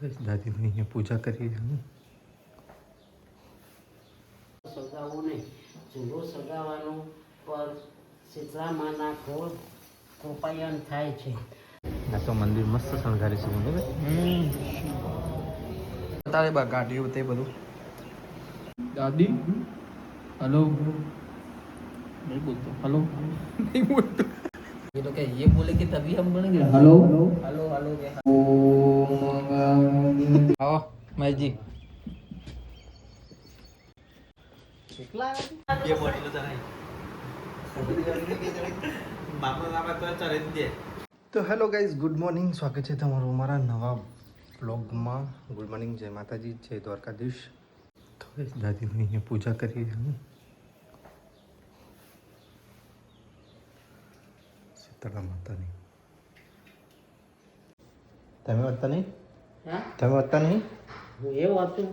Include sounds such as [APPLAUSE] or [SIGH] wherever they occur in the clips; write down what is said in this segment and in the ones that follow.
બસ દાદીની અહીંયા પૂજા કરીએ છીએ સગાવવું નહીં ચૂલો સગાવવાનું પર શીતળામાના ઘોર કૃપાયન થાય છે આ તો મંદિર મસ્ત શણગારી છે મને તારે બા ગાડીઓ તે બધું દાદી હલો नहीं बोलते हेलो नहीं बोलते ये तो क्या ये बोले कि तभी हम बनेंगे हेलो हेलो हेलो आओ मैं તો હેલો ગાઈઝ ગુડ મોર્નિંગ. સ્વાગત છે તમારું અમારા નવા બ્લોગમાં ગુડ મોર્નિંગ જય માતાજી જય દ્વારકાધીશ. તો દાદી દાદીની અહીંયા પૂજા કરી છીએ શીતળા માતાની. તમે વાંચતા નહીં? તમે વાંચતા નહીં? હું એવું હતું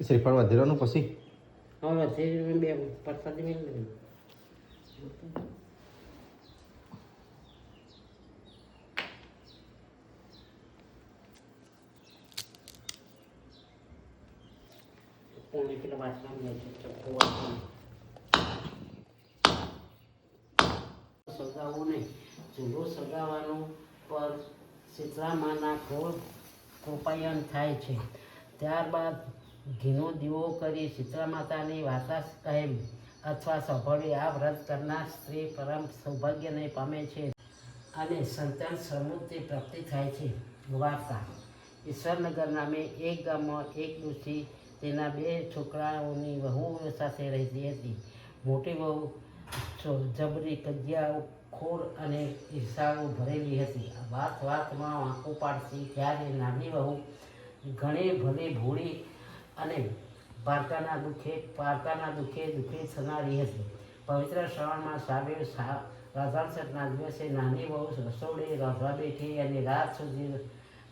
શ્રીફળ વધેરવાનું પછી? હવે શરીર બે પ્રસાદી મેળવી પોણી કિલો વાસણ લે છે? ચોખ્ખું સગાવવું નહીં. ચૂલો સગાવવાનું પર શીતળામાના ખોળ કોપાયન થાય છે. ત્યારબાદ ઘીનો દીવો કરી શીતળા માતાની વાર્તા કહેમ અથવા સાંભળવી આ વ્રત કરનાર સ્ત્રી પરમ સૌભાગ્યને પામે છે અને સંતાન સમૃદ્ધિ પ્રાપ્તિ થાય છે. વાર્તા. ઈશ્વરનગર નામે એક ગામમાં એક ડોશી તેના બે છોકરાઓની વહુ સાથે રહેતી હતી. મોટી વહુ જબરી કજિયા ખોર અને ઈર્ષાઓ ભરેલી હતી. વાત વાતમાં વાંકો પાડતી ત્યારે નાની વહુ ઘણી ભલે ભોળી અને પારકાના દુઃખે પારકાના દુઃખે દુઃખી થનારી હતી. પવિત્ર શ્રવણમાં સાબેર રાધાસરના દિવસે નાની વહુ રસોડે રાધવા બેઠી અને રાત સુધી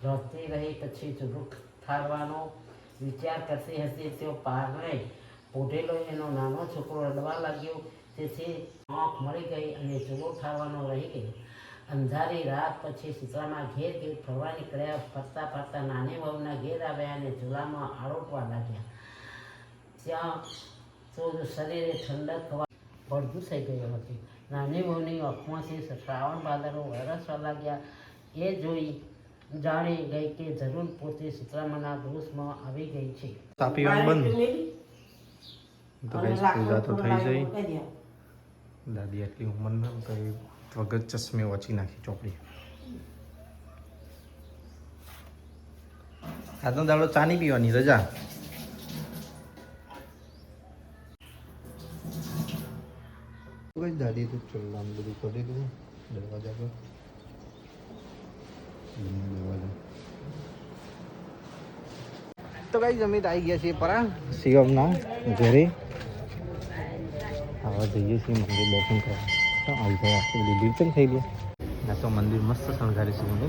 રસતી રહી. પછી ચૂલું ઠારવાનો વિચાર કરતી હતી. તેઓ પારને પોઢેલો એનો નાનો છોકરો રડવા લાગ્યો. તેથી આંખ મળી ગઈ અને જુઓ ઠારવાનો રહી ગયો. અંધારી રાત પછી શીતળામાં ઘેર ઘેર ફરવા નીકળ્યા ફરતા ફરતા નાની વહુના ઘેર આવ્યા અને ચૂલામાં આરોપવા લાગ્યા. ત્યાં તો શરીરે ઠંડક હવા પડધું થઈ ગયું હતું. નાની વહુની આંખમાંથી શ્રાવણ ભાદરો વરસવા લાગ્યા. એ જોઈ જાણી ગઈ કે જરૂર પોતે શીતળામાના દોષમાં આવી ગઈ છે. તાપી બંધ. તો પૂજા તો થઈ જઈ. દાદી આટલી ઉંમરના તો એ વગર ચશ્મે વાંચી નાખી ચોપડી. આજનો દાડો ચા નહીં પીવાની રજા? દાદી તો ચલ્લામ બધું કરી દીધું દરવાજા પર? તો કઈ જમીત આવી ગયા છીએ પરા? શિવમના ઘરે. આવા જઈએ છીએ, મંદિર દર્શન કરવા. તો આવી ગયા આટલી બધી ભીડ થઈ ગયા ના તો મંદિર મસ્ત શણગારી છે મને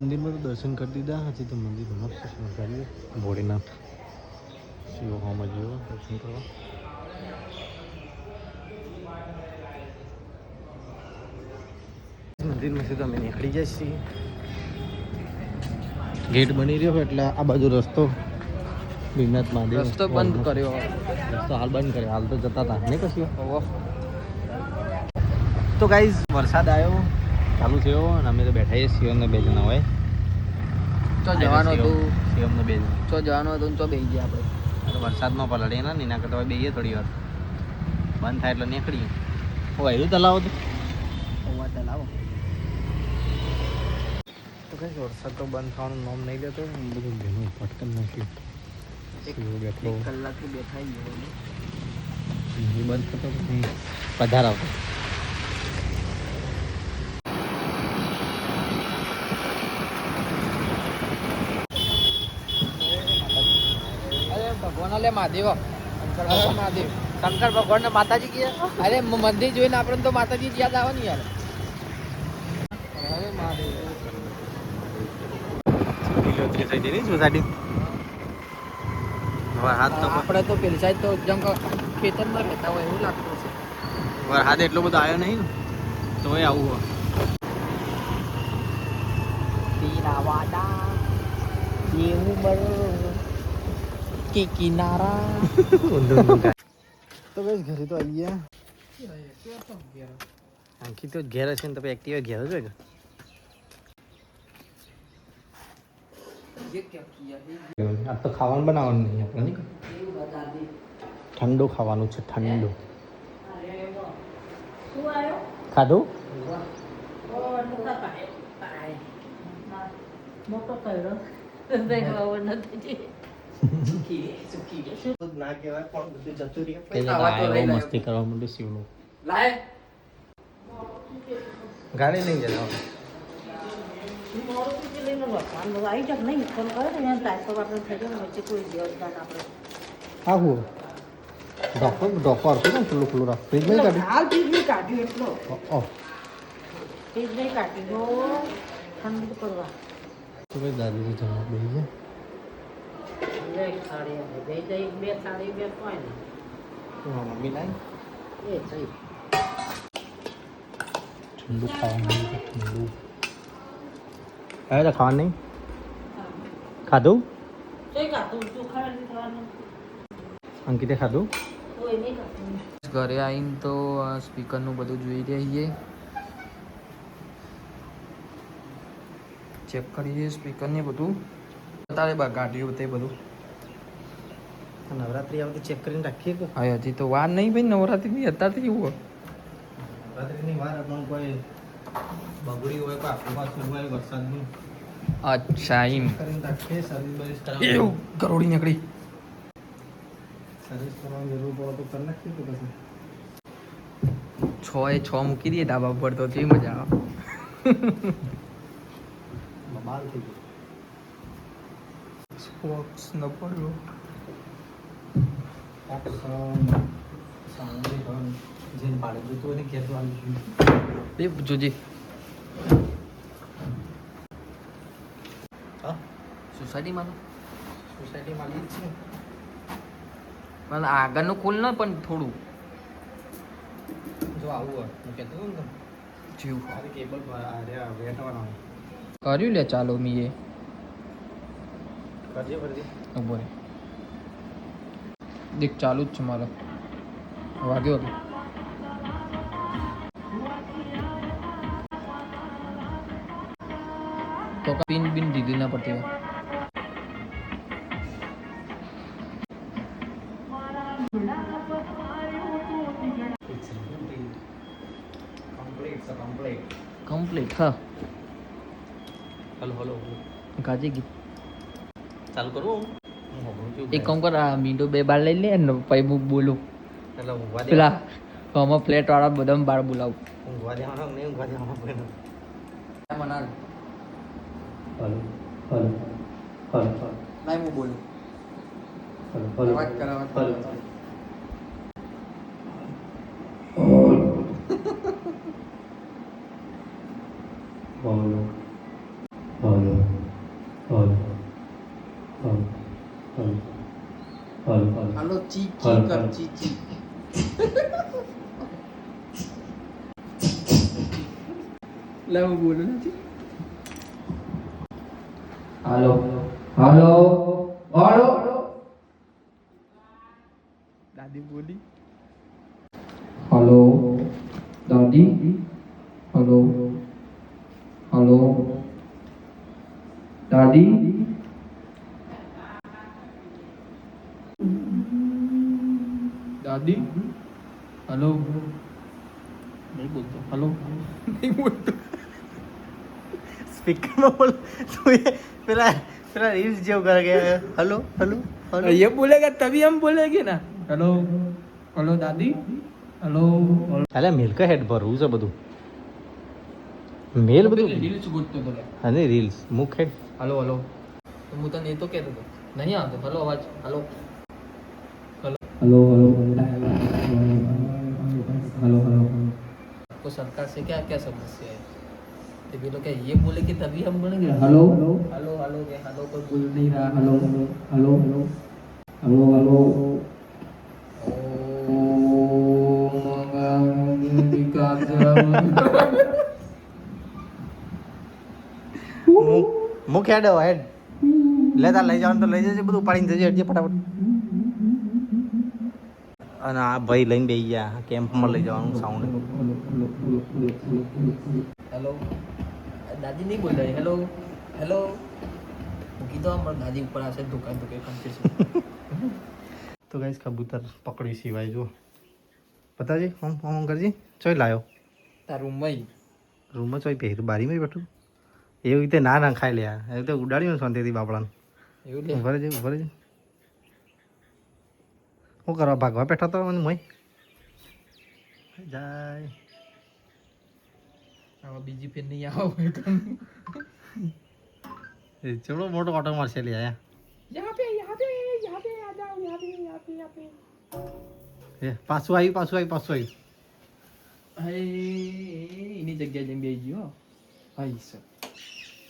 મંદિરમાં તો દર્શન કરી દીધા, હજી તો મંદિર મસ્ત શણગાર્યું ભોળીનાથ. શિવ હોમ જેવો દર્શન કરવા મંદિરમાંથી તો અમે નીકળી જાય છીએ. ગેટ બની રહ્યો એટલે આ બાજુ રસ્તો ભીમનાથ મહાદેવ રસ્તો બંધ કર્યો. રસ્તો હાલ બંધ કર્યો. હાલ તો જતા હતા. નહીં કશું તો ગાઈઝ વરસાદ આવ્યો. ચાલુ થયો અને અમે તો બેઠા છીએ શિવમને બે જણા હોય. તો જવાનું હતું. શિવમને બે જણા. તો જવાનું હતું તો બેસી ગયા આપણે. વરસાદમાં પલળીએ ને એના કરતાં હવે બેહીએ થોડી વાર. બંધ થાય એટલે નીકળીએ. ઓ આવ્યું તલાવ તો. હોવા તલાવો તો કઈ વરસાદ તો બંધ થવાનું નામ નહીં લેતો બધું ભેગું પટકન નાખ્યું. બેઠો કલાકથી બેઠા ગયો બંધ થતો પછી પધાર આવતો મહાદેવ. હર મહાદેવ. શંકર ભગવાન માતાજી ગયા અરે મંદિર જોઈને આપણને તો માતાજી યાદ આવે યાર. તો પેલી ખેતરમાં રહેતા હોય એવું લાગતું છે વરસાદ એટલો બધો આવ્યો નહીં તો આવું હોય. તીરાવાડા જેવું બરોબર કે કિનારા તો બસ ઘરે તો આવી ગયા આખી તો ઘેર હશે ને તો એક્ટિવા ઘેર કે આ તો ખાવાનું બનાવવાનું નહીં આપણે ઠંડુ ખાવાનું છે ઠંડુ ખાધું મોટો કર્યો ના કહેવાય પણ બધું જતું રહે આવા તો મસ્તી કરવા માંડ્યું શિવનું. લાય. ગાડી નહીં જતા આવી હતું ને રાખ. ફ્રીજ નહીં હાલ ફ્રીજ નહીં કાઢ્યું એટલો. ઓ ફ્રીજ નહીં કાઢ્યું. ઠંડુ કરવા. તો ભાઈ દાદી જમવા બેસી જાય એક થાળી આવે બે જઈ બે થાળી બે કોઈ નહીં. મમ્મી લાઈ એ થઈ. ઠંડુ ખાવાનું ઠંડુ. હવે તો ખાવાનું નહીં? ખાધું? અંકિતે ખાધું? ઘરે આવીને તો સ્પીકરનું બધું જોઈ રહીએ. ચેક કરીએ સ્પીકરને બધું. તારે બા ગાડીઓ તે બધું. નવરાત્રી આવતી ચેક કરીને રાખીએ કે? હા હજી તો વાર નહીં ભાઈ નવરાત્રીની અત્યારથી એવું નવરાત્રીની વાર પણ કોઈ બગડી હોય કોઈ આખું શું હોય વરસાદનું? અચ્છા એમ કરીને રાખીએ સર્વિસ બર્વિસ એવું કરોડી નીકળી. સર્વિસ કરવાની જરૂર પડે તો કરી નાખીએ કે પછી? છ એ છ મૂકી દઈએ ધાબા પર તો કેવી મજા આવે. બબાલ થઈ ગયો. સ્પોર્ટ્સ ન પડ્યો. એ જોજે. સોસાયટીમાં સોસાયટીમાં લીધ છે? પણ આગળનું ખોલ ને પણ થોડું. જો આવું હોય હું કહેતો હતો ને જીવ. કેબલ વેટવાનો કર્યું લે ચાલો મીએ. કરજે કરજે. રે. દેખ ચાલુ જ છે મારો વાગ્યો હતો તો પિન બિન દીધી ના પડતી હોય કમ્પ્લીટ કમ્પ્લીટ કમ્પ્લીટ હા હલો હલો ગાજી ગીત ચાલુ કરું હું હોભળું છું એક કામ કર આ મીંડો બે બાર લઈ લે ને પછી હું બોલું. પેલા આમાં ફ્લેટ વાળા બધા બાર બોલાવું. ઊંઘવા દેવાનો નહીં ઊંઘવા દેવાનો કોઈને મના હલો. હલો હલો લાઈ હું બોલું. હલો અવાજ કર, અવાજ કર. Hello hello hello hello hello hello hello હાલો ચી હાલો, ચી કર હાલો. ચી ચી લે હું બોલું નથી હાલો હાલો હાલો દાદી બોલી હાલો દાદી હાલો હાલો દાદી દી હલો નહીં બોલતો હલો નહીં બોલતો સ્પીકરમાં બોલ પેલા પેલા રીલ્સ જેવું કરે કે હલો હલો હલો ये બોલેગા તભી હમ બોલેગે ના હલો હલો દાદી હલો અલે મિલ્ક હેડ ભરવું છે બધું મેલ બધું રીલ્સ ગોતતો હતો અને રીલ્સ મુખ હેડ હલો હલો હું તને એ તો કહેતો હતો નહીં આવતો હલો અવાજ hello हेलो હલો હલો आपको सरकार से क्या क्या समस्या है तो ये लोग क्या ये बोले कि तभी हम बोलेंगे हेलो हेलो हेलो हेलो के हेलो कोई बोल नहीं रहा hello hello hello hello hello મુખ હેડ હેડ લેતા લઈ જવાનું તો લઈ જજે બધું ઉપાડીને જજે હેડજે ફટાફટ અને આ ભાઈ લઈને બેસી ગયા કેમ્પમાં લઈ જવાનું સાઉન્ડ હેલો દાદી નહીં બોલાય. હેલો હેલો કીધો દો દાદી ઉપર આવશે દુકાન દુકે કન્ફ્યુઝન તો ગાઈસ [LAUGHS] કબૂતર પકડી સિવાય જો બતાજી હોમ હોમ અંકરજી ચોય લાયો. તાર રૂમમાં રૂમમાં ચોય પહેર બારીમાં બેઠું. એવી રીતે ના ના ખાઈ લે એ રીતે ઉડાડ્યું શાંતિથી બાપડાને. એવું લે. ભરે જ છે હું કરવા ભાગવા બેઠો તો મને મોય જાય આવા બીજી ફેર નહીં આવો એ ચલો મોટો ઓટો મારશે લે આયા યહાં પે યહાં પે યહાં પે આ જાઓ યહાં પે યહાં પે યહાં પે એ પાછું આવ્યું પાછું આવ્યું પાછું આવ્યું એની જગ્યાએ જઈને બેસી ગયો હાઈ સર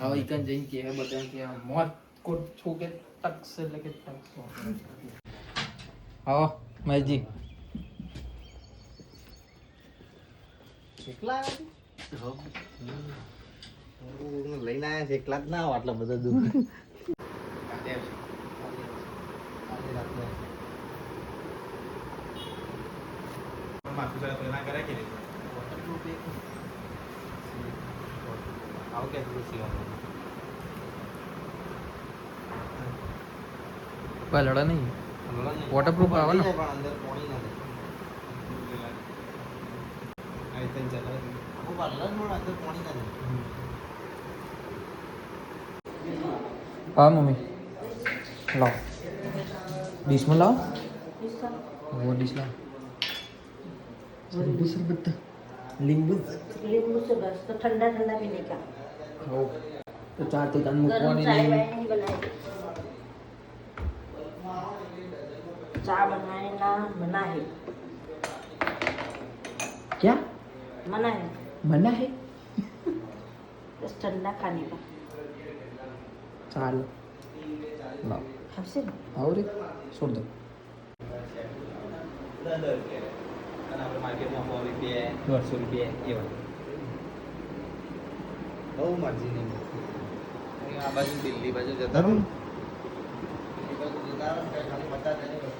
હવે ઈકન જઈને કે બધા કે મોત કોટ છો કે તક્સ એટલે કે તક્સ આવો મહેશજી લઈને આવ્યા છે એકલા જ ના આવો આટલા બધા દૂર. લડા નહીં? Waterproof આવે ને? પણ અંદર પાણી ના જાય. આવી રીતે ચલાવે. આખું parlour માં અંદર પાણી ના જાય. હા મમ્મી લાવો ડીશમાં લાવો वो डिश लाओ शरबत शरबत नींबू नींबू से बस तो ठंडा ठंडा पीने का खाओ तो चार तो तन गरम मुकवानी चाय नहीं चाय बनाए ना मना है क्या मना है मना है बस ठंडा खाने का चाल लाओ हमसे आओ रे छोड़ दो અને આપણે માર્કેટમાં સો રૂપિયા દોઢસો રૂપિયા એવા બહુ મરજી નહીં આ બાજુ દિલ્હી બાજુ જતા રહો ને. દિલ્હી બાજુ જતા રહો ને ત્યાં ખાલી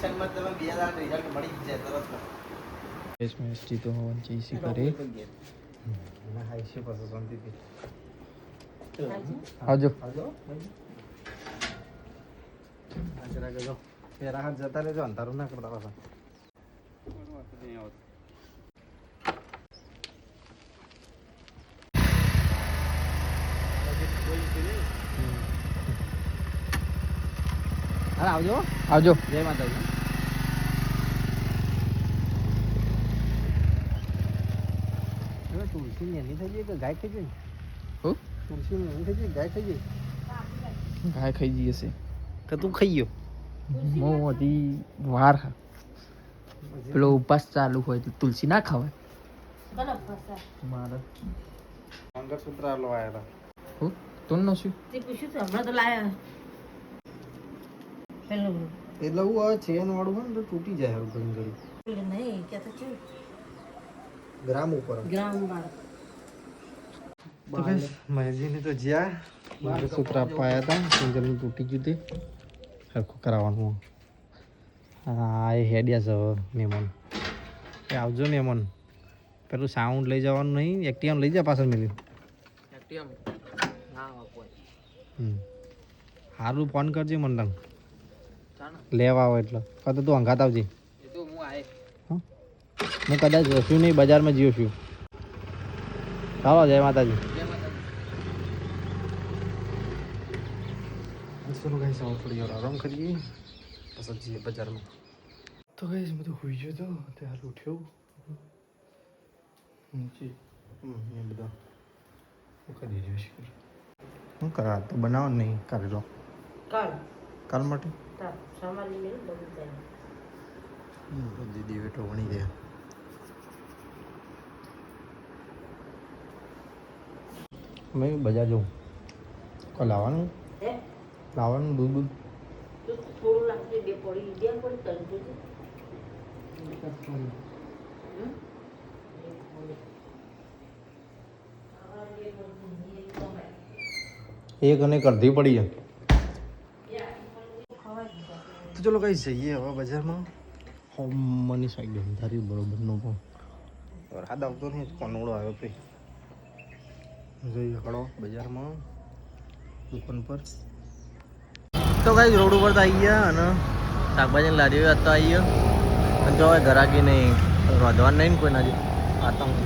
પરીક્ષામાં તમે બે હજાર રિઝલ્ટ મળી જ જાય તરત જ. મિનિસ્ટ્રી તો હોવાની ચીસી કરે. હાઈશી પાસે જતા રહેજો અંધારું ના કરતા પાછા. હા આવજો. આવજો. જય માતાજી. તુલસી નેની થઈ ગઈ કે ગાય થઈ ગઈ? હો? તુલસી નેની થઈ ગઈ ગાય થઈ ગઈ? ગાય ખાઈ ગઈ હશે. તો તું ખાઈ ગયો? મો હતી વાર પેલો ઉપવાસ ચાલુ હોય તો તુલસી ના ખાવાય. મારે મંગળસૂત્ર લાવ્યા હતા શું? હમણાં તો લાયા. પેલું એટલે હું આ ચેન વાળું હોય ને તૂટી જાય હારું ઘણી ઘણી. તો ગ્રામ ઉપર. ગ્રામ જ્યાં મંગળસૂત્ર આપવા આવ્યા હતા સિંગલનું તૂટી ગયું તે. સરખું કરાવવાનું. હા એ હેડ્યા છે મહેમાન. એ આવજો મહેમાન. પેલું સાઉન્ડ લઈ જવાનું નહીં એક્ટિવામ લઈ જા પાછળ મેલી. હમ. સારું ફોન કરજે મને તને. લેવા આવો એટલે. કાં તો તું અંઘાત આવજે. હું કદાચ રસ્યું નહીં બજારમાં જીવ છું. ચાલો જય માતાજી. ચલો થોડી વાર કરીએ. બજારમાં. તો ગાઈસ બધું તો ત્યારે ઉઠ્યો. નીચે એ બધા. કરી દીધું કરા. તો બનાવો નહીં કાઢી કાલ માટે? દીદી વેટો વણી ગયા મેં બજાર જવું. કોઈ લાવવાનું? લાવવાનું દૂધ દૂધ? થોડું લાગશે બે પડી બે પડી તરત એક અને કરધી પડી જાય. તો ચલો કઈ જઈએ હવે બજારમાં. હોમની સાઈડ બરોબર બરોબરનો પણ વરસાદ આવતો નહીં કોનોડો આવ્યો પછી જઈએ હળો બજારમાં દુકાન પર. તો કઈ રોડ ઉપર તો આવી ગયા અને શાકભાજીની લારીઓ તો આવી ગયો. અને જો હવે ઘરાકી નહીં રોધવાનું નહીં ને કોઈ નાજી આતંક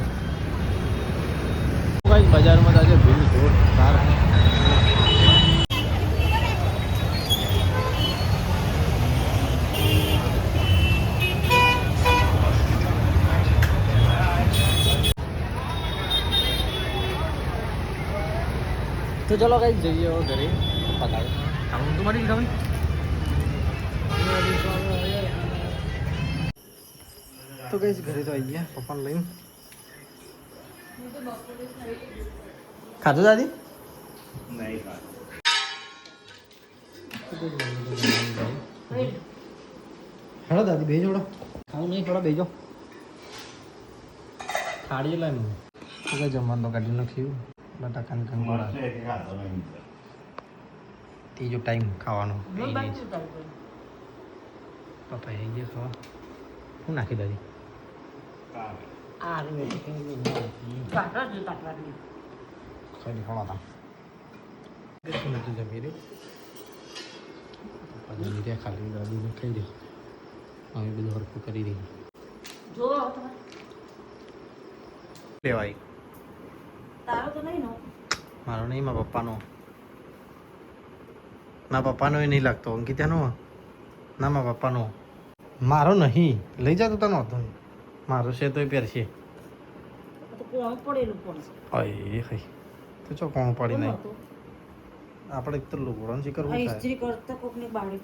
કઈ બજારમાં તો આજે ભીડ જોરદાર તો ચલો કઈ જઈએ હવે ઘરે. પગાર આવું તો મળી ગયું તો કઈ ઘરે તો આવી ગયા પપ્પાને લઈને. ખાધું દાદી? હેડો દાદી બે જોડો ખાવું નહીં થોડા બેજો તો કઈ જમવાનું તો કાઢી નાખ્યું. બટાકાની કંકોડા ત્રીજો ટાઈમ ખાવાનો. પપ્પા આવી ગયો ખાવા. શું નાખી દાદી. ખાલી ખાવા હતા જમી રહ્યું. પપ્પા જમી રહ્યા ખાલી દાદીને ખાઈ દે અમે બધું હરખું કરી દઈએ જો લેવાય. તારો તો નહીં નો મારો નહીં મારા પપ્પાનો. મારા પપ્પાનો એ નહીં લાગતો અંકિતાનો. ના મારા પપ્પાનો. મારો નહીં. લઈ જતો તને હતો મારો છે તો એ પહેરશે. અય હઈ તો ચો કોણ પડી નહીં? આપણે એક તો આ શું થાય? ઇસ્ત્રી કરતા કોકની બાળી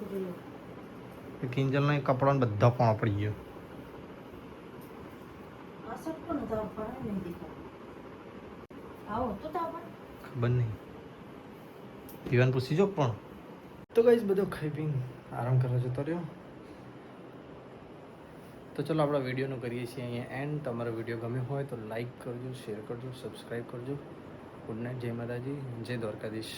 બધા કોણ પડી ગયો. આ શર્ટ પણ તારો નહીં દેખાતો. આવો તો. ખબર નહીં. પીવાનું પૂછી જો પણ. તો કઈ બધો ખાઈ પીને આરામ કરવા જતો રહ્યો. તો ચલો આપણા વિડીયોનું કરીએ છીએ અહીંયા એન્ડ તમારો વીડિયો ગમ્યો હોય તો લાઈક કરજો શેર કરજો સબસ્ક્રાઈબ કરજો. ગુડ નાઇટ જય માતાજી જય દ્વારકાધીશ.